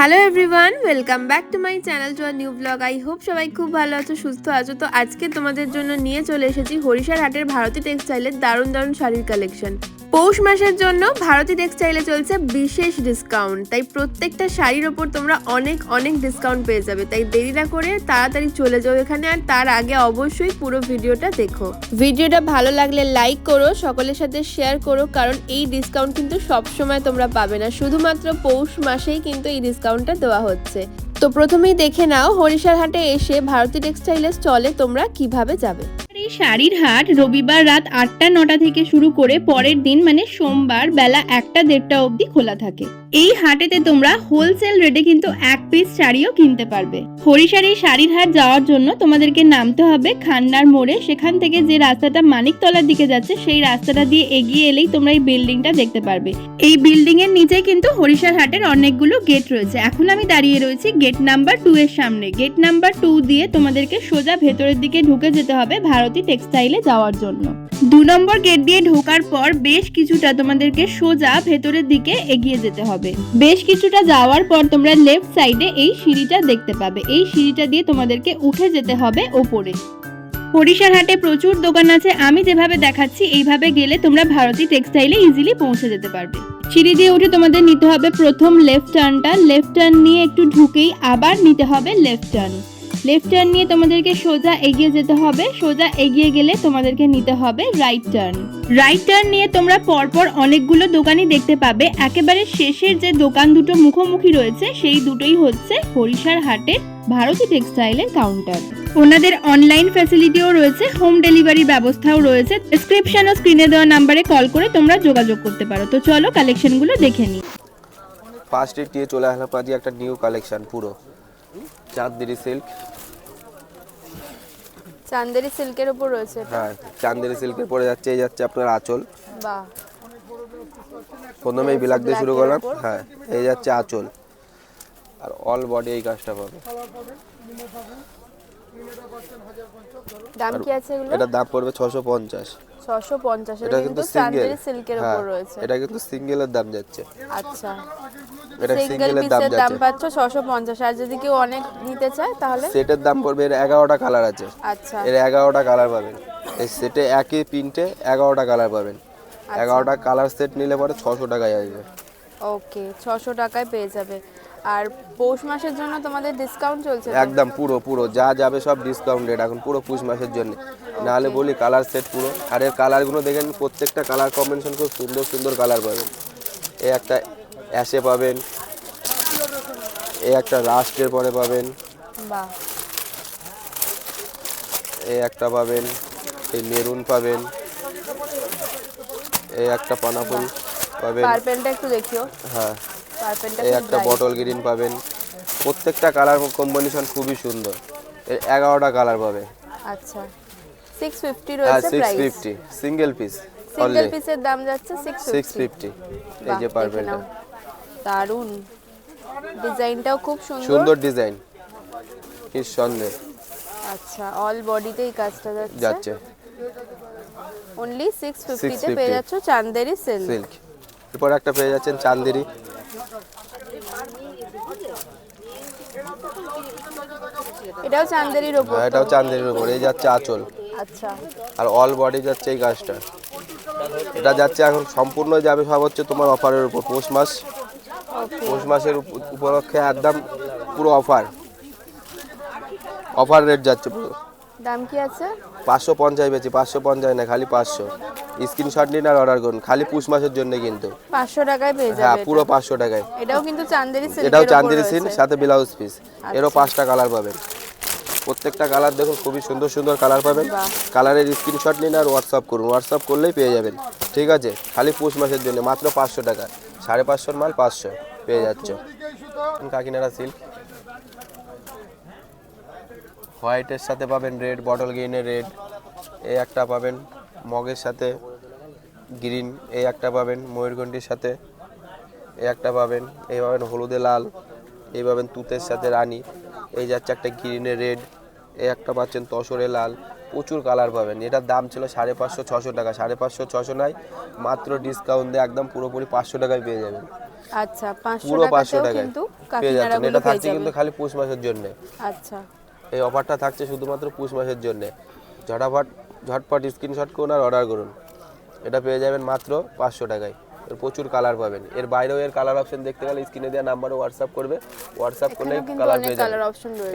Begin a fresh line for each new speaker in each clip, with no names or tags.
Hello everyone welcome back to my channel to our new vlog I hope সবাই খুব ভালো আছো, সুস্থ আছো। তো আজকে তোমাদের জন্য নিয়ে চলে এসেছি হরিশার হাটের ভারতী টেক্সটাইলের দারুণ দারুণ শাড়ির কালেকশন পৌষ মাসের জন্য ভারতী টেক্সটাইলে চলছে বিশেষ ডিসকাউন্ট তাই প্রত্যেকটা শাড়ির ওপর তোমরা অনেক অনেক ডিসকাউন্ট পেয়ে যাবে। তাই দেরি না করে তাড়াতাড়ি চলে যাও এখানে আর তার আগে অবশ্যই পুরো ভিডিওটা দেখো। ভিডিওটা ভালো লাগলে লাইক করো, সকলের সাথে শেয়ার করো, কারণ এই ডিসকাউন্ট কিন্তু সব সময় তোমরা পাবে না। শুধুমাত্র পৌষ মাসেই কিন্তু এই ডিসকাউন্টটা দেওয়া হচ্ছে। তো প্রথমেই দেখে নাও হরিশার হাটে এসে ভারতী টেক্সটাইলের স্টলে তোমরা কীভাবে যাবে।
শাড়ির হাট রবিবার রাত আটটা, নটা থেকে শুরু করে পরের দিন মানে সোমবার বেলা একটা, দেড়টা অবধি খোলা থাকে। এই হাটেতে তোমরা হোলসেল রেটে কিন্তু এক পিস শাড়িও কিনতে পারবে। হরিশার এই শাড়ির হাট যাওয়ার জন্য তোমাদেরকে নামতে হবে খান্নার মোড়ে। সেখান থেকে যে রাস্তাটা মানিকতলার দিকে যাচ্ছে, সেই রাস্তাটা দিয়ে এগিয়ে এলেই তোমরা এই বিল্ডিংটা দেখতে পারবে। এই বিল্ডিং এর নিচে কিন্তু হরিশার হাটের অনেকগুলো গেট রয়েছে। এখন আমি দাঁড়িয়ে রয়েছি গেট নাম্বার টু এর সামনে। গেট নাম্বার টু দিয়ে তোমাদেরকে সোজা ভেতরের দিকে ঢুকে যেতে হবে ভারতী টেক্সটাইলে যাওয়ার জন্য। দু নম্বর গেট দিয়ে ঢোকার পর বেশ কিছুটা তোমাদেরকে সোজা ভেতরের দিকে এগিয়ে যেতে হবে। বেশ কিছুটা যাওয়ার পর তোমরা লেফট সাইডে এই সিঁড়িটা দেখতে পাবে। এই সিঁড়িটা দিয়ে তোমাদেরকে উঠে যেতে হবে ওপরে। হরিশার হাটে প্রচুর দোকান আছে। আমি যেভাবে দেখাচ্ছি, এইভাবে গেলে তোমরা ভারতী টেক্সটাইলে ইজিলি পৌঁছে যেতে পারবে। সিঁড়ি দিয়ে উঠে তোমাদের নিতে হবে প্রথম লেফট টার্নটা লেফট টার্ন নিয়ে একটু ঢুকেই আবার নিতে হবে লেফট টার্ন লেফট টার্ন নিয়ে তোমাদেরকে সোজা এগিয়ে যেতে হবে। সোজা এগিয়ে গেলে তোমাদেরকে নিতে হবে রাইট টার্ন রাইট টার্ন নিয়ে তোমরা পরপর অনেকগুলো দোকানই দেখতে পাবে। একেবারে শেষের যে দোকান দুটো মুখোমুখি রয়েছে, সেই দুটোই হচ্ছে হরিশার হাটের ভারতী টেক্সটাইলের কাউন্টার ওনাদের অনলাইন ফ্যাসিলিটিও রয়েছে হোম ডেলিভারি ব্যবস্থাও রয়েছে। ডেসক্রিপশন ও স্ক্রিনে দেওয়া নাম্বারে কল করে তোমরা যোগাযোগ করতে পারো। তো চলো কালেকশনগুলো দেখে নিই।
ফার্স্ট এড দিয়ে চলে আজকে একটা নিউ কালেকশন পুরো। চাঁদদেরি সিল্ক।
চান্দেরি সিল্কের উপর রয়েছে
হ্যাঁ চাঁদদেরি সিল্কের পরে যাচ্ছে এই যাচ্ছে আপনার আঁচল।
বাহ।
প্রথমেই বিলাক দিয়ে শুরু করলাম। হ্যাঁ এই যাচ্ছে আঁচল। আর অল বডি এই কাজটা পাবে
দাম কি আছে এগুলো?
এটার দাম পড়বে ছশো পঞ্চাশ।
ছশো পঞ্চাশ
এটা কিন্তু সিঙ্গেল
সিল্কের
হ্যাঁ
উপর রয়েছে।
এটা কিন্তু সিঙ্গেলের দাম যাচ্ছে।
আচ্ছা।
এটা
সিঙ্গেল
সিঙ্গেলের দাম
পাচ্ছ ছশো পঞ্চাশ। আর যদি কেউ অনেক নিতে চায় তাহলে?
সেটের দাম পড়বে এর এগারোটা কালার আছে।
আচ্ছা।
এর এগারোটা কালার পাবেন। এই সেটে একই প্রিন্টে এগারোটা কালার পাবেন।
আচ্ছা।
এগারোটা কালার সেট নিলে পরে ছশো টাকায় আসবে।
ওকে ছশো টাকায় পেয়ে যাবে। আর পৌষ মাসের জন্য তোমাদের ডিসকাউন্ট চলছে
একদম পুরো পুরো। যা যাবে সব ডিসকাউন্টেড এখন পুরো পুষ মাসের জন্য। নাহলে বলি কালার সেট পুরো। আর এর কালারগুলো দেখেন প্রত্যেকটা কালার কম্বিনেশন খুব সুন্দর সুন্দর কালার পাবেন। এই একটা অ্যাশে পাবেন। এই একটা রাস্টের পরে পাবেন। এই একটা পাবেন। এই মেরুন পাবেন। এই একটা পানাফুল পাবেন।
পার্পেলটা একটু দেখিও।
হ্যাঁ।
পার্পেলটা
এই একটা। বটল গ্রিন পাবেন। প্রত্যেকটা কালার কম্বিনেশন খুবই সুন্দর। এর এগারোটা কালার পাবে।
আচ্ছা। সিক্স ফিফটি
হ্যাঁ
রয়েছে
six
price
fifty single piece
single পিসের দাম যাচ্ছে সিক্স
সিক্স ফিফটি এই যে পারবেলটা
দারুণ ডিজাইনটাও খুব সুন্দর।
সুন্দর ডিজাইন। নিঃসন্দেহে।
আচ্ছা অল বডিতে এই কাজটা যাচ্ছে?
যাচ্ছে।
অনলি সিক্স ফিফটিতে
650
পেয়ে যাচ্ছ চান্দেরি সিল্ক
এরপর একটা পেয়ে যাচ্ছেন চান্দেরি।
এটাও চান্দেরির ওপর
হ্যাঁ, এটাও চান্দেরির উপর। এই যাচ্ছে আঁচল।
আচ্ছা।
আর অল বডি যাচ্ছে এই কাজটা। এটা যাচ্ছে এখন সম্পূর্ণ যাবে সব হচ্ছে তোমার অফারের উপর। পৌষ মাস পৌষ মাসের উপ- উপলক্ষে একদম পুরো অফার। অফার রেট যাচ্ছে পুরো।
দাম কি আছে?
পাঁচশো পঞ্চাশ বেশি পাঁচশো পঞ্চাশ না খালি পাঁচশো। স্ক্রিনশট নিন আর অর্ডার করুন। খালি পুষ মাসের জন্য কিন্তু।
পাঁচশো টাকায় পেয়ে
হ্যাঁ পুরো পাঁচশো টাকায়।
এটাও কিন্তু চান্দেরি সিল্ক
এটাও চান্দিরি সিন সাথে ব্লাউজ পিস এরও পাঁচটা কালার পাবেন। প্রত্যেকটা কালার দেখুন খুবই সুন্দর সুন্দর কালার পাবেন। কালারের স্ক্রিনশট নিন আর হোয়াটসঅ্যাপ করুন। হোয়াটসঅ্যাপ করলেই পেয়ে যাবেন। ঠিক আছে? খালি পুষ মাসের জন্য মাত্র পাঁচশো টাকা। সাড়ে পাঁচশোর মাল পাঁচশো। পেয়ে যাচ্ছ। কাকিনাড়া সিল্ক হোয়াইটের সাথে পাবেন রেড বটল গ্রিনের রেড এই একটা পাবেন। মগের সাথে গ্রিন এই একটা পাবেন। ময়ূরকণ্ঠীর সাথে এই একটা পাবেন। এই পাবেন হলুদে লাল। এই পাবেন তুতের সাথে রানী। এই যাচ্ছে একটা গ্রিনে রেড এই একটা পাচ্ছেন তসরে লাল। প্রচুর কালার পাবেন। এটার দাম ছিল সাড়ে পাঁচশো ছশো টাকা। সাড়ে পাঁচশো ছশো নয় মাত্র ডিসকাউন্ট দিয়ে একদম পুরোপুরি পাঁচশো টাকায় পেয়ে যাবেন।
আচ্ছা
পুরো 500
টাকাতেও
টাকায়। পেয়ে যাচ্ছেন। এটা থাকছে কিন্তু খালি পুষ মাসের জন্য।
আচ্ছা।
এই অফারটা থাকছে শুধুমাত্র পুষ মাসের জন্য। ঝটাফট ঝটপট স্ক্রিনশট করুন আর অর্ডার করুন। এটা পেয়ে যাবেন মাত্র পাঁচশো টাকায়। এর প্রচুর কালার পাবেন। এর বাইরেও এর কালার অপশন দেখতে গেলে স্ক্রিনে দেওয়া নাম্বারে হোয়াটসঅ্যাপ করবে। হোয়াটসঅ্যাপ করলে কালার পেয়ে যাবেন।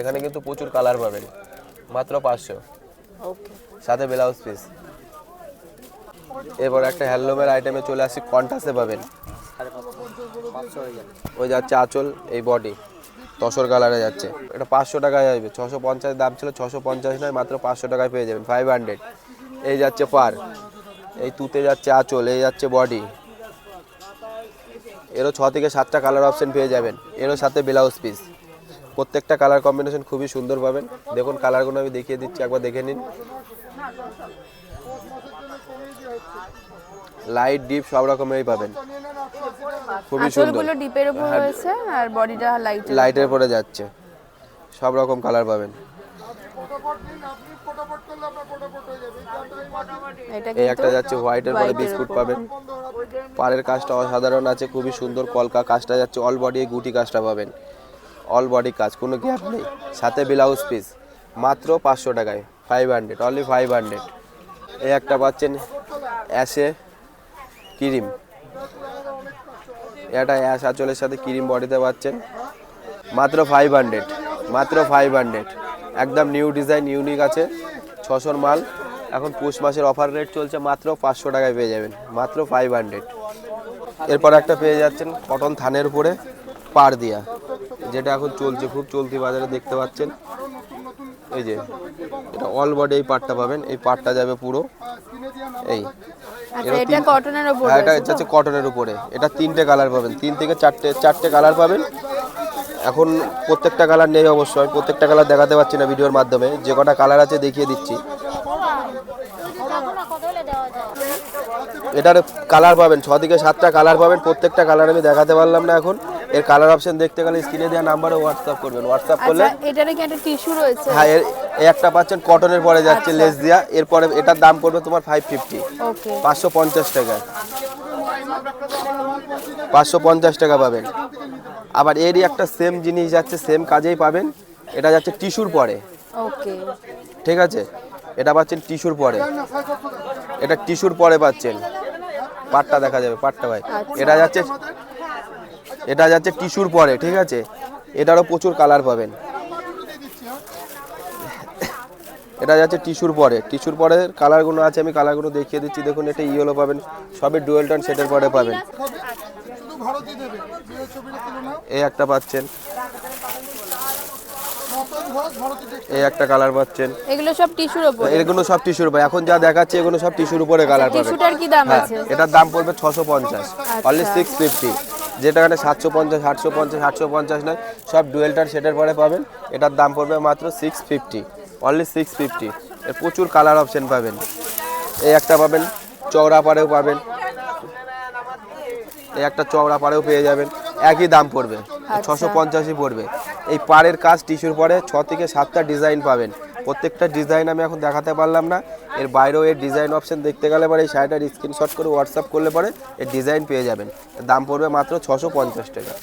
এখানে কিন্তু প্রচুর কালার পাবেন। মাত্র পাঁচশো। সাথে ব্লাউজ পিস এরপর একটা হ্যান্ডলুমের আইটেমে চলে আসি কন্টাসে পাবেন। ওই যাচ্ছে আঁচল, এই বডি তসর কালারে যাচ্ছে। এটা পাঁচশো টাকায় আসবে। ছশো পঞ্চাশ দাম ছিল, ছশো পঞ্চাশ নয়, মাত্র পাঁচশো টাকায় পেয়ে যাবেন ফাইভ হান্ড্রেড এই যাচ্ছে পার। এই তুতে যাচ্ছে আঁচল, এই যাচ্ছে বডি এরও ছ থেকে সাতটা কালার অপশন পেয়ে যাবেন। এরও সাথে ব্লাউজ পিস প্রত্যেকটা কালার কম্বিনেশন খুবই সুন্দর পাবেন। দেখুন কালারগুলো আমি দেখিয়ে দিচ্ছি একবার দেখে নিন। লাইট ডিপ সব রকমেরই পাবেন। খুবই সুন্দর।
ডিপের উপর রয়েছে আর বডিটা লাইট
লাইটের পরে যাচ্ছে। সব রকম কালার পাবেন। এই একটা যাচ্ছে হোয়াইটের পরে বিস্কুট পাবেন। পাড়ের কাজটা অসাধারণ আছে খুবই সুন্দর কলকা কাজটা যাচ্ছে অল বডি গুটি কাজটা পাবেন। অল বডি কাজ, কোনো গ্যাপ নেই। সাথে ব্লাউজ পিস মাত্র পাঁচশো টাকায় five hundred only five hundred এই একটা পাচ্ছেন অ্যাশে ক্রিম এটা অ্যাশ আঁচলের সাথে ক্রিম বডিতে পাচ্ছেন। মাত্র ফাইভ হান্ড্রেড মাত্র ফাইভ হান্ড্রেড একদম নিউ ডিজাইন ইউনিক আছে। ছশোর মাল। এখন পৌষ মাসের অফার রেট চলছে মাত্র পাঁচশো টাকায় পেয়ে যাবেন। মাত্র ফাইভ হান্ড্রেড এরপর একটা পেয়ে যাচ্ছেন কটন থানের উপরে পার দিয়া যেটা এখন চলছে খুব চলতি বাজারে দেখতে পাচ্ছেন। এই যে এটা অল বডি এই পার্টটা পাবেন এই পার্টটা যাবে পুরো। এই
আচ্ছা এটা কটনের উপর
হ্যাঁ এটা? হচ্ছে কটনের উপরে। এটা তিনটে কালার পাবেন তিন থেকে চারটে চারটে কালার পাবেন। এখন প্রত্যেকটা কালার নেই অবশ্যই আমি প্রত্যেকটা কালার দেখাতে পারছি না ভিডিওর মাধ্যমে যে কটা কালার আছে দেখিয়ে দিচ্ছি। এটার কালার পাবেন ছ থেকে সাতটা কালার পাবেন প্রত্যেকটা কালার আমি দেখাতে পারলাম না এখন। এর কালার অপশন দেখতে গেলে স্ক্রিনে দেওয়া নাম্বারে হোয়াটসঅ্যাপ করবেন। হোয়াটসঅ্যাপ করলে
আচ্ছা এটারে কি একটা টিস্যু রয়েছে?
হ্যাঁ এর এই একটা পাচ্ছেন কটনের পরে যাচ্ছে
আচ্ছা।
লেস দিয়া। এরপরে এটার দাম পড়বে তোমার ফাইভ ফিফটি পাঁচশো পঞ্চাশ টাকা। পাঁচশো পঞ্চাশ টাকা পাবেন। আবার এরই একটা সেম জিনিস যাচ্ছে সেম কাজেই পাবেন। এটা যাচ্ছে টিস্যুর পরে।
ওকে।
ঠিক আছে? এটা পাচ্ছেন টিস্যুর পরে। এটা টিস্যুর পরে পাচ্ছেন। পাটটা দেখা যাবে পাটটা ভাই।
আচ্ছা।
এটা যাচ্ছে এটা যাচ্ছে টিস্যুর পরে ঠিক আছে? এটারও প্রচুর কালার পাবেন। এটা যাচ্ছে টিস্যুর পরে। টিস্যুর পরে কালারগুলো আছে আমি কালারগুলো দেখিয়ে দিচ্ছি। দেখুন এটা ইয়েলো পাবেন। সবই ডুয়েল টোন সেটের পরে পাবেন। এই একটা পাচ্ছেন। এই একটা কালার পাচ্ছেন।
এগুলো সব টিস্যুর উপর।
এগুলো সব টিস্যুর উপরে। এখন যা দেখাচ্ছে এগুলো সব টিস্যুর উপরে কালার পাবেন।
টিস্যুটার কি দাম
হ্যাঁ
আছে?
এটার দাম পড়বে ছশো পঞ্চাশ। অনলি সিক্স ফিফটি যেটা এখানে সাতশো পঞ্চাশ আটশো পঞ্চাশ আটশো পঞ্চাশ নয় সব ডুয়েলটার সেটের পরে পাবেন। এটার দাম পড়বে মাত্র six fifty only six fifty এর প্রচুর কালার অপশন পাবেন। এই একটা পাবেন চওড়া পাড়েও পাবেন। এই একটা চওড়া পাড়েও পেয়ে যাবেন। একই দাম পড়বে ছশো পঞ্চাশই পড়বে। এই পাড়ের কাজ টিস্যুর পরে ছ থেকে সাতটা ডিজাইন পাবেন। প্রত্যেকটা ডিজাইন আমি এখন দেখাতে পারলাম না। এর বাইরেও এর ডিজাইন অপশন দেখতে গেলে পরে এই শাড়িটার স্ক্রিনশট করে হোয়াটসঅ্যাপ করলে পরে এর ডিজাইন পেয়ে যাবেন। দাম পড়বে মাত্র ছশো পঞ্চাশ টাকা।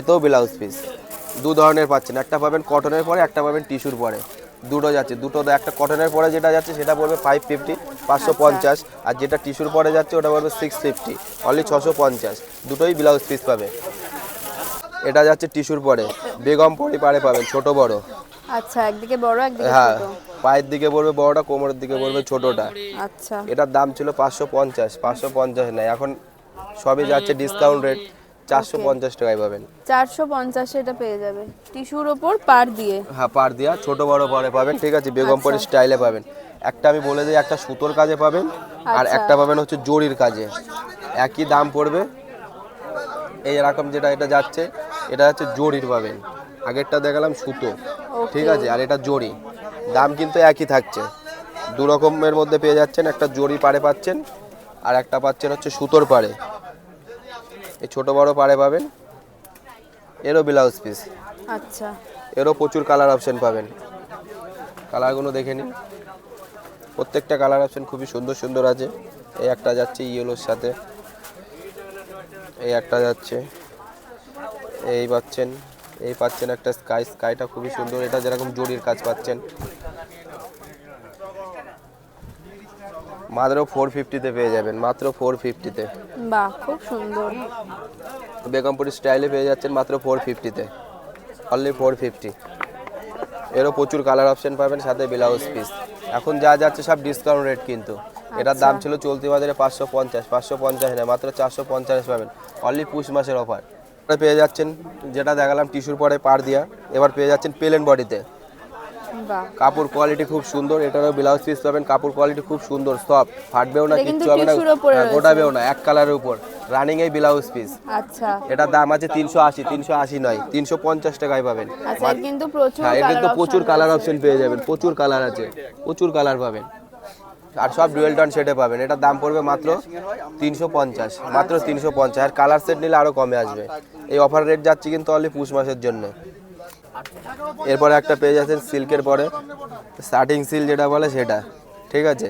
এতেও ব্লাউজ পিস দু ধরনের পাচ্ছেন। একটা পাবেন কটনের পরে, একটা পাবেন টিস্যুর পরে। দুটো যাচ্ছে। দুটো একটা কটনের পরে যেটা যাচ্ছে, সেটা পড়বে ফাইভ ফিফটি পাঁচশো পঞ্চাশ। আর যেটা টিস্যুর পরে যাচ্ছে, ওটা পড়বে সিক্স ফিফটি অনলি ছশো পঞ্চাশ। দুটোই ব্লাউজ পিস পাবে। এটা যাচ্ছে টিস্যুর পরে। বেগম পরি পারে পাবেন, ছোট বড়।
আচ্ছা একদিকে বড় একদিকে
হ্যাঁ পায়ের দিকে পড়বে বড়টা কোমরের দিকে পড়বে ছোটটা।
আচ্ছা।
এটার দাম ছিল পাঁচশো পঞ্চাশ পাঁচশো পঞ্চাশ নাই। এখন সবই যাচ্ছে ডিসকাউন্ট রেট চারশো পঞ্চাশ টাকায় পাবেন।
চারশো পঞ্চাশে এটা পেয়ে যাবে। টিস্যুর ওপর পার দিয়ে।
হ্যাঁ পার দিয়া ছোট বড় পরে পাবেন ঠিক আছে বেগমপুরের স্টাইলে পাবেন। একটা আমি বলে দিই একটা সুতোর কাজে পাবেন আর
আচ্ছা।
একটা পাবেন হচ্ছে জরির কাজে। একই দাম পড়বে এই রকম যেটা এটা যাচ্ছে এটা হচ্ছে জরির পাবেন। আগেরটা দেখালাম সুতো। ঠিক আছে আর এটা জরি। দাম কিন্তু একই থাকছে। দু রকমের মধ্যে পেয়ে যাচ্ছেন একটা জরি পাড়ে পাচ্ছেন আর একটা পাচ্ছেন হচ্ছে সুতোর পাড়ে। এই ছোট বড় পারে পাবেন। এরও ব্লাউজ পিস
আচ্ছা।
এরও প্রচুর কালার অপশন পাবেন। কালারগুলো দেখে নিন। প্রত্যেকটা কালার অপশন খুবই সুন্দর সুন্দর আছে। এই একটা যাচ্ছে ইয়েলোর সাথে। এই একটা যাচ্ছে। এই পাচ্ছেন এই পাচ্ছেন একটা স্কাই স্কাইটা খুবই সুন্দর। এটা যেরকম জরির কাজ পাচ্ছেন। মাত্র ফোর ফিফটিতে পেয়ে যাবেন মাত্র ফোর ফিফটিতে
বাহ খুব সুন্দর।
বেগমপুরি স্টাইলে পেয়ে যাচ্ছেন মাত্র ফোর ফিফটিতে অনলি ফোর ফিফটি এরও প্রচুর কালার অপশন পাবেন সাথে ব্লাউজ পিস এখন যা যাচ্ছে সব ডিসকাউন্ট রেট কিন্তু। এটার দাম ছিল চলতি বাজারে পাঁচশো পঞ্চাশ পাঁচশো পঞ্চাশ না মাত্র চারশো পঞ্চাশ পাবেন। অনলি পুষ মাসের অফার পেয়ে যাচ্ছেন যেটা দেখালাম টিস্যুর পরে পার দিয়া এবার পেয়ে যাচ্ছেন প্লেন বডিতে কাপড় কোয়ালিটি খুব সুন্দর এটারও ব্লাউজ পিস পাবেন কাপড় কোয়ালিটি খুব সুন্দর সব ফাটবেও না
এটা
কিচ্ছু হবে না হ্যাঁ। গোটাবেও না এক কালারের উপর। রানিং এই ব্লাউজ পিস
আচ্ছা।
এটার দাম আছে তিনশো আশি তিনশো আশি নয় তিনশো পঞ্চাশ টাকায় পাবেন।
আচ্ছা কিন্তু প্রচুর
হ্যাঁ কিন্তু প্রচুর কালার অপশন পেয়ে যাবেন প্রচুর কালার আছে প্রচুর কালার পাবেন। আর সব ডুয়েল টন সেটে পাবেন। এটার দাম পড়বে মাত্র তিনশো পঞ্চাশ, মাত্র তিনশো পঞ্চাশ। আর কালার সেট নিলে আরও কমে আসবে। এই অফার রেট যাচ্ছে কিন্তু অনলি পুষ মাসের জন্য। এরপরে একটা পেয়ে যাচ্ছেন সিল্কের পরে। স্টার্টিং সিল যেটা বলে সেটা। ঠিক আছে?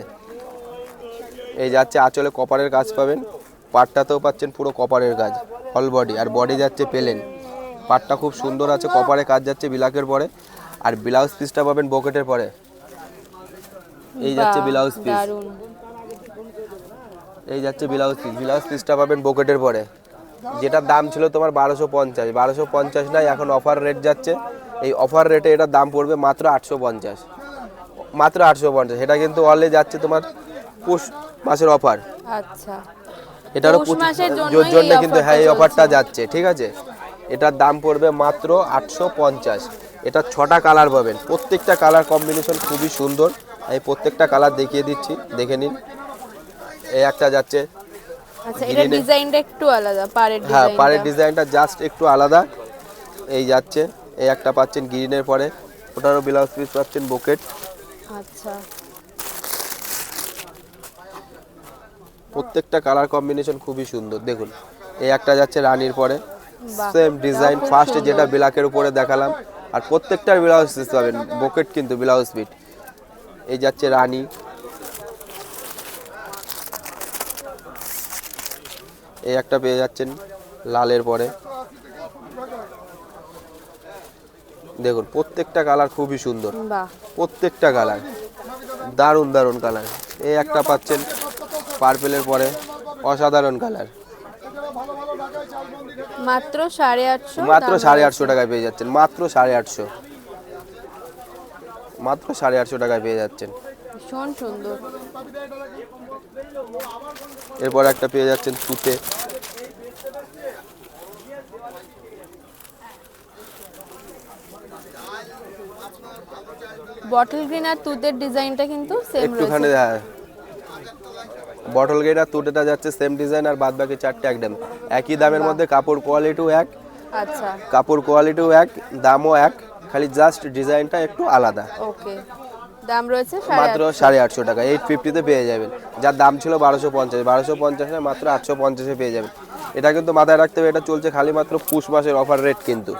এই যাচ্ছে আঁচলে কপারের কাজ পাবেন। পাটটাতেও পাচ্ছেন পুরো কপারের কাজ অল বডি আর বডি যাচ্ছে পেলেন পাটটা খুব সুন্দর আছে কপারে কাজ যাচ্ছে বিলাকের পরে। আর ব্লাউজ পিসটা পাবেন বকেটের পরে। এই যাচ্ছে ব্লাউজ পিস এই যাচ্ছে ব্লাউজ পিস ব্লাউজ পিসটা পাবেন বকেটের পরে। যেটার দাম ছিল তোমার বারোশো পঞ্চাশ। বারোশো পঞ্চাশ নাই এখন অফার রেট যাচ্ছে। এই অফার রেটে এটার দাম পড়বে মাত্র আটশো পঞ্চাশ। মাত্র আটশো পঞ্চাশ। এটা কিন্তু অলে যাচ্ছে তোমার পুষ মাসের অফার
আচ্ছা।
এটারও জোর জন্য কিন্তু হ্যাঁ এই অফারটা যাচ্ছে ঠিক আছে? এটার দাম পড়বে মাত্র আটশো পঞ্চাশ। এটা ছটা কালার পাবেন। প্রত্যেকটা কালার কম্বিনেশন খুবই সুন্দর। আমি প্রত্যেকটা কালার দেখিয়ে দিচ্ছি দেখে নিন। এই একটা যাচ্ছে
আচ্ছা এটা ডিজাইনটা একটু আলাদা পাড়ের
হ্যাঁ
ডিজাইন
পাড়ের ডিজাইনটা জাস্ট একটু আলাদা। এই যাচ্ছে এই একটা পাচ্ছেন গ্রিনের পরে। ওটারও ব্লাউজ পিস পাচ্ছেন বুকেট
আচ্ছা।
প্রত্যেকটা কালার কম্বিনেশন খুবই সুন্দর দেখুন। এই একটা যাচ্ছে রানীর পরে। সেম ডিজাইন ফার্স্টে যেটা ব্ল্যাকের উপরে দেখালাম। আর প্রত্যেকটার ব্লাউজ পিস পাবেন বকেট কিন্তু ব্লাউজ পিট এই যাচ্ছে রানী। এই একটা পেয়ে যাচ্ছেন লালের পরে। দেখুন প্রত্যেকটা কালার খুবই সুন্দর। প্রত্যেকটা কালার। দারুণ দারুণ কালার। এই একটা পাচ্ছেন পার্পেলের পরে। অসাধারণ কালার।
মাত্র সাড়ে আটশো
মাত্র সাড়ে আটশো টাকায় পেয়ে যাচ্ছেন। মাত্র সাড়ে আটশো। মাত্র সাড়ে আটশো টাকায় পেয়ে যাচ্ছেন।
ভীষণ সুন্দর।
এরপর একটা পেয়ে যাচ্ছেন তুতে
বটল গ্রিন আর তুতের ডিজাইনটা কিন্তু সেম
একটুখানি হ্যাঁ। বটল গেট আর তুতেটা যাচ্ছে সেম ডিজাইন আর বাদ বাকি চারটে একদম। একই দামের মধ্যে কাপড় কোয়ালিটিও এক।
আচ্ছা।
কাপড় কোয়ালিটিও এক দামও এক। খালি জাস্ট ডিজাইনটা একটু আলাদা।
ওকে দাম রয়েছে
মাত্র সাড়ে আটশো টাকা। এইট ফিফটিতে পেয়ে যাবেন। যার দাম ছিল বারোশো পঞ্চাশ। বারোশো পঞ্চাশে মাত্র আটশো পঞ্চাশে পেয়ে যাবেন। এটা কিন্তু মাথায় রাখতে হবে এটা চলছে খালি মাত্র পুষ মাসের অফার রেট কিন্তু।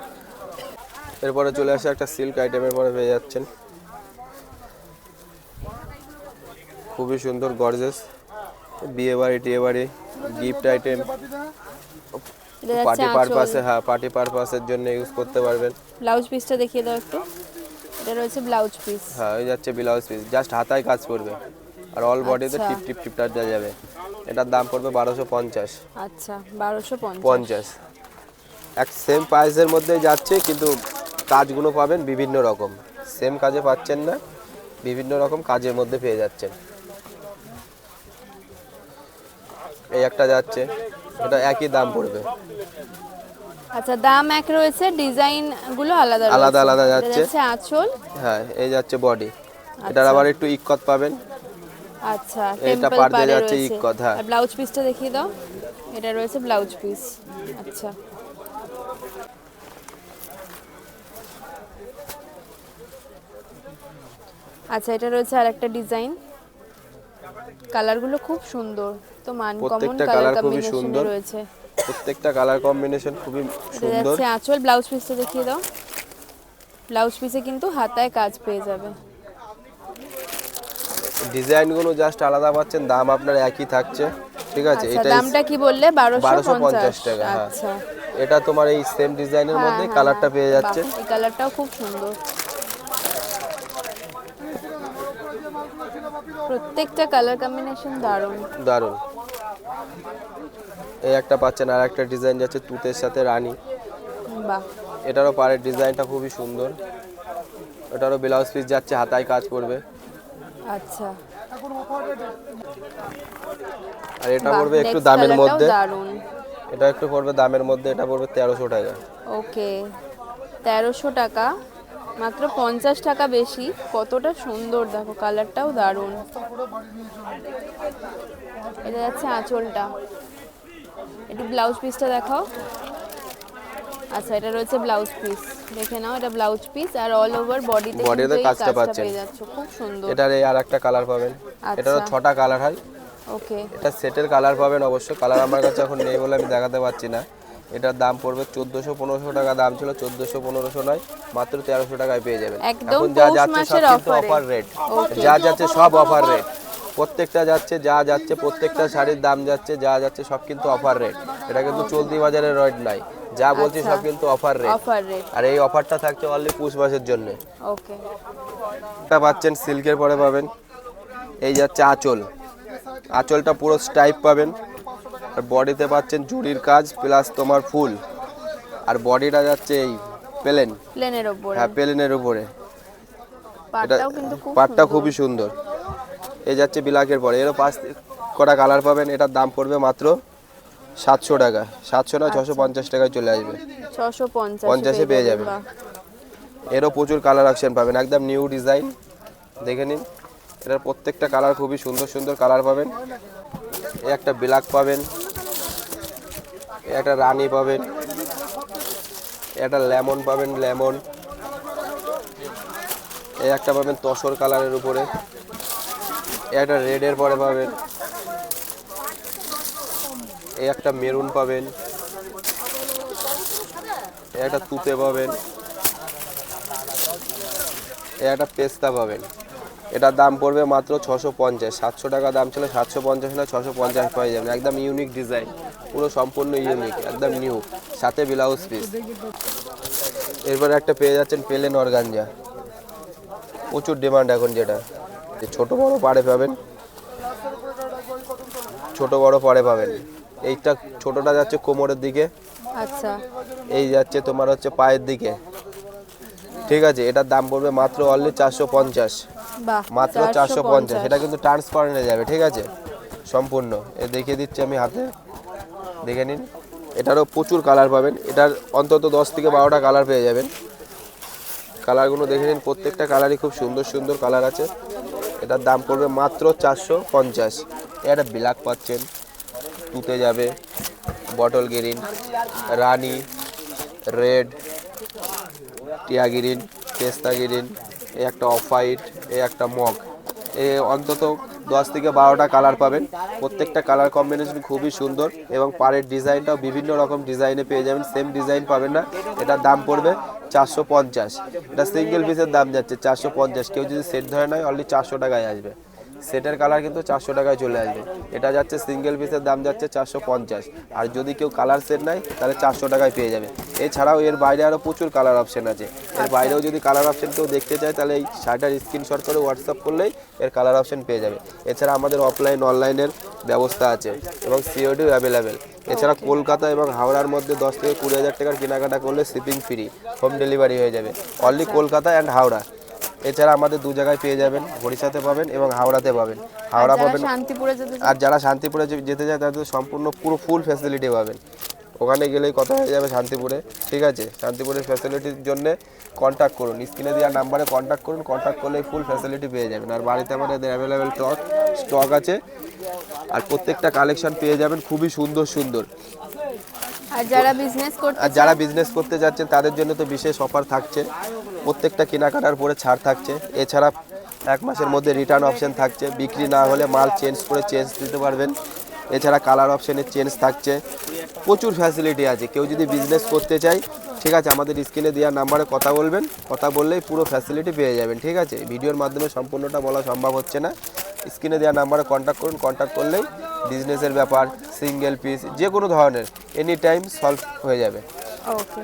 এরপরে চলে আসে একটা সিল্ক আইটেমের পরে পেয়ে যাচ্ছেন। খুবই সুন্দর গর্জেস বিয়ে বাড়ি টিয়ে বাড়ি গিফট আইটেম পার্টি পারপাসে হ্যাঁ পার্টি পারপাসের জন্য ইউজ করতে পারবেন।
ব্লাউজ পিসটা দেখিয়ে দাও একটু। এটা রয়েছে ব্লাউজ পিস
হ্যাঁ ওই যাচ্ছে ব্লাউজ পিস জাস্ট হাতায় কাজ করবে। আর অল বডিতে
আচ্ছা।
টিপ টিপ টিপটা দেওয়া যাবে। এটার দাম পড়বে বারোশো পঞ্চাশ।
আচ্ছা বারোশো পঞ্চাশ।
এক সেম প্রাইসের মধ্যে যাচ্ছে কিন্তু কাজগুলো পাবেন বিভিন্ন রকম। সেম কাজে পাচ্ছেন না বিভিন্ন রকম কাজের মধ্যে পেয়ে যাচ্ছেন। এই একটা যাচ্ছে। এটা একই দাম পড়বে।
আচ্ছা দাম এক রয়েছে ডিজাইনগুলো আলাদা
আলাদা আলাদা যাচ্ছে।
আঁচল।
হ্যাঁ এই যাচ্ছে বডি এটার আবার একটু ইকত পাবেন।
আচ্ছা
এটা
টেম্পল
পার দিয়ে যাচ্ছে ইকত, হ্যাঁ।
ব্লাউজ পিসটা দেখিয়ে দাও। এটা রয়েছে ব্লাউজ পিস আচ্ছা। আচ্ছা এটা রয়েছে আর একটা ডিজাইন কালারগুলো খুব সুন্দর। তো মান কমন
প্রত্যেকটা
কালার
খুবই
কম্বিনেশন
সুন্দর।
রয়েছে।
প্রত্যেকটা কালার কম্বিনেশন খুবই
এটা
সুন্দর।
যাচ্ছে আঁচল ব্লাউজ পিসটা দেখিয়ে দাও। ব্লাউজ পিসে কিন্তু হাতায় কাজ পেয়ে যাবে।
ডিজাইনগুলো জাস্ট আলাদা পাচ্ছেন দাম আপনার একই থাকছে। ঠিক আছে
আচ্ছা
এটাই
দামটা কি বললে? বারোশো
1250
পঞ্চাশ
টাকা, হ্যাঁ।
আচ্ছা।
এটা তোমার এই সেম ডিজাইনের
হ্যাঁ,
মধ্যে কালারটা
হ্যাঁ।
পেয়ে যাচ্ছে।
এই কালারটাও খুব সুন্দর। প্রত্যেকটা কালার কম্বিনেশন দারুণ।
দারুণ। এই একটা পাচ্ছেন আর একটা ডিজাইন যাচ্ছে তুতের সাথে রানী।
বাহ।
এটারও পাড়ের ডিজাইনটা খুবই সুন্দর। এটারও ব্লাউজ পিস যাচ্ছে হাতায় কাজ করবে।
আচ্ছা।
আর এটা পড়বে একটু দামের মধ্যে। এটা একটু পড়বে দামের মধ্যে এটা পড়বে তেরোশো টাকা।
ওকে। তেরোশো টাকা। মাত্র পঞ্চাশ টাকা বেশি। কতটা সুন্দর দেখো কালারটাও দারুণ। এটা যাচ্ছে আঁচলটা। একটু ব্লাউজ পিসটা দেখাও। আচ্ছা এটা রয়েছে ব্লাউজ পিস দেখে নাও এটা ব্লাউজ পিস আর অল ওভার বডিতে
Body তে কাজটা পাচ্ছেন।
খুব সুন্দর।
এটার এই আর একটা কালার পাবেন
আচ্ছা।
এটারও ছটা কালার হয়।
ওকে।
এটা সেটের কালার পাবেন অবশ্য কালার আমার কাছে এখন নেই বলে আমি দেখাতে পারছি না। এটার দাম পড়বে চোদ্দোশো পনেরোশো টাকা। দাম ছিল চোদ্দোশো পনেরোশো নয় মাত্র তেরোশো টাকায় পেয়ে যাবেন।
একদম
এখন যা যাচ্ছে সব কিন্তু অফার রেট যা যাচ্ছে সব অফার রেট প্রত্যেকটা যাচ্ছে যা যাচ্ছে প্রত্যেকটা শাড়ির দাম যাচ্ছে যা যাচ্ছে সব কিন্তু অফার রেট এটা কিন্তু চলতি বাজারের রেট নাই যা বলছি
আচ্ছা।
সব কিন্তু অফার রেট
অফার রেট
আর এই অফারটা থাকছে অনলি পুষ মাসের জন্য।
ওকে
এটা পাচ্ছেন সিল্কের পরে পাবেন। এই যাচ্ছে আঁচল। আঁচলটা পুরো স্টাইপ পাবেন। আর বডিতে পাচ্ছেন জুড়ির কাজ প্লাস তোমার ফুল। আর বডিটা যাচ্ছে এই প্লেন
প্লেনের ওপরে
হ্যাঁ প্লেনের উপরে।
পাটটাও কিন্তু খুব
পাটটা খুবই সুন্দর। এই যাচ্ছে বিলাকের পরে। এরও পাঁচ কটা কালার পাবেন এটার দাম পড়বে মাত্র সাতশো টাকা। সাতশো না ছশো পঞ্চাশ টাকায় চলে আসবে।
ছশো পঞ্চাশে
পেয়ে যাবেন। এরও প্রচুর কালার অপশন পাবেন একদম নিউ ডিজাইন। দেখে নিন এটার প্রত্যেকটা কালার খুবই সুন্দর সুন্দর কালার পাবেন। এ একটা ব্ল্যাক পাবেন একটা রানি পাবেন একটা লেমন পাবেন লেমন। এই একটা পাবেন তসর কালারের উপরে। একটা রেডের পরে পাবেন। এই একটা মেরুন পাবেন। একটা তুতে পাবেন। একটা পেস্তা পাবেন। এটার দাম পড়বে মাত্র ছশো পঞ্চাশ। সাতশো টাকা দাম ছিল, সাতশো পঞ্চাশ না ছশো পঞ্চাশ পেয়ে যাবেন একদম ইউনিক ডিজাইন পুরো সম্পূর্ণ ইউনিক একদম নিউ সাথে ব্লাউজ পিস এরপরে একটা পেয়ে যাচ্ছেন পেলেন অর্গানজা। প্রচুর ডিমান্ড এখন যেটা। ছোট বড় পাড়ে পাবেন। ছোট বড় পাড়ে পাবেন। এইটা ছোটটা যাচ্ছে কোমরের দিকে।
আচ্ছা।
এই যাচ্ছে তোমার হচ্ছে পায়ের দিকে। ঠিক আছে এটার দাম পড়বে মাত্র অনলি চারশো পঞ্চাশ। মাত্র চারশো পঞ্চাশ। এটা কিন্তু ট্রান্সপারেন্টে যাবে ঠিক আছে? সম্পূর্ণ। এ দেখিয়ে দিচ্ছি আমি হাতে। দেখে নিন। এটারও প্রচুর কালার পাবেন। এটার অন্তত দশ থেকে বারোটা কালার পেয়ে যাবেন। কালারগুলো দেখে নিন প্রত্যেকটা কালারই খুব সুন্দর সুন্দর কালার আছে। এটার দাম পড়বে মাত্র চারশো পঞ্চাশ। এটা ব্ল্যাক পাচ্ছেন। তুতে যাবে। বটল গ্রিন রানি রেড টিয়া গ্রিন পেস্তা গ্রিন এই একটা অফ হোয়াইট এই একটা মগ এ অন্তত দশ থেকে বারোটা কালার পাবেন। প্রত্যেকটা কালার কম্বিনেশন খুবই সুন্দর এবং পাড়ের ডিজাইনটাও বিভিন্ন রকম ডিজাইনে পেয়ে যাবেন। সেম ডিজাইন পাবেন না। এটার দাম পড়বে চারশো পঞ্চাশ। এটা সিঙ্গেল পিসের দাম যাচ্ছে চারশো পঞ্চাশ। কেউ যদি সেট ধরে নেয় অনলি চারশো টাকায় আসবে। সেটের কালার কিন্তু চারশো টাকায় চলে আসবে। এটা যাচ্ছে সিঙ্গেল পিসের দাম যাচ্ছে চারশো পঞ্চাশ। আর যদি কেউ কালার সেট নেয়, তাহলে চারশো টাকায় পেয়ে যাবে। এছাড়াও এর বাইরে আরও প্রচুর কালার অপশন আছে। এর বাইরেও যদি কালার অপশন কেউ দেখতে চায়, তাহলে এই শার্টার স্ক্রিনশট করে হোয়াটসঅ্যাপ করলেই এর কালার অপশন পেয়ে যাবে। এছাড়া আমাদের অফলাইন অনলাইনের ব্যবস্থা আছে এবং সিওডিও অ্যাভেলেবেল এছাড়া কলকাতা এবং হাওড়ার মধ্যে দশ থেকে কুড়ি হাজার টাকার কেনাকাটা করলে শিপিং ফ্রি হোম ডেলিভারি হয়ে যাবে। Only Kolkata and Howrah. এছাড়া আমাদের দু জায়গায় পেয়ে যাবেন হরিষাতে পাবেন এবং হাওড়াতে পাবেন। হাওড়া পাবেন
শান্তিপুরে
আর যারা শান্তিপুরে যেতে চায় তাদের সম্পূর্ণ পুরো ফুল ফ্যাসিলিটি পাবেন। ওখানে গেলেই কথা হয়ে যাবে শান্তিপুরে ঠিক আছে? শান্তিপুরের ফ্যাসিলিটির জন্য কন্ট্যাক্ট করুন। স্ক্রিনে দেওয়া নাম্বারে কন্ট্যাক্ট করুন কন্ট্যাক্ট করলেই ফুল ফ্যাসিলিটি পেয়ে যাবেন। আর বাড়িতে আমাদের অ্যাভেলেবেল স্টক স্টক আছে। আর প্রত্যেকটা কালেকশন পেয়ে যাবেন খুবই সুন্দর সুন্দর। আর যারা বিজনেস করতে যাচ্ছেন, তাদের জন্য তো বিশেষ অফার থাকছে। প্রত্যেকটা কেনাকাটার পরে ছাড় থাকছে। এছাড়া এক মাসের মধ্যে রিটার্ন অপশন থাকছে। বিক্রি না হলে মাল চেঞ্জ করে চেঞ্জ দিতে পারবেন। এছাড়া কালার অপশনের চেঞ্জ থাকছে। প্রচুর ফ্যাসিলিটি আছে। কেউ যদি বিজনেস করতে চায়, ঠিক আছে, আমাদের স্ক্রিনে দেওয়া নাম্বারে কথা বলবেন। কথা বললেই পুরো ফ্যাসিলিটি পেয়ে যাবেন, ঠিক আছে? ভিডিওর মাধ্যমে সম্পূর্ণটা বলা সম্ভব হচ্ছে না। স্ক্রিনে দেওয়া নাম্বারে কন্ট্যাক্ট করুন। কন্ট্যাক্ট করলেই বিজনেসের ব্যাপার সিঙ্গেল পিস যে কোনো ধরনের এনি টাইম সলভ হয়ে যাবে।
ওকে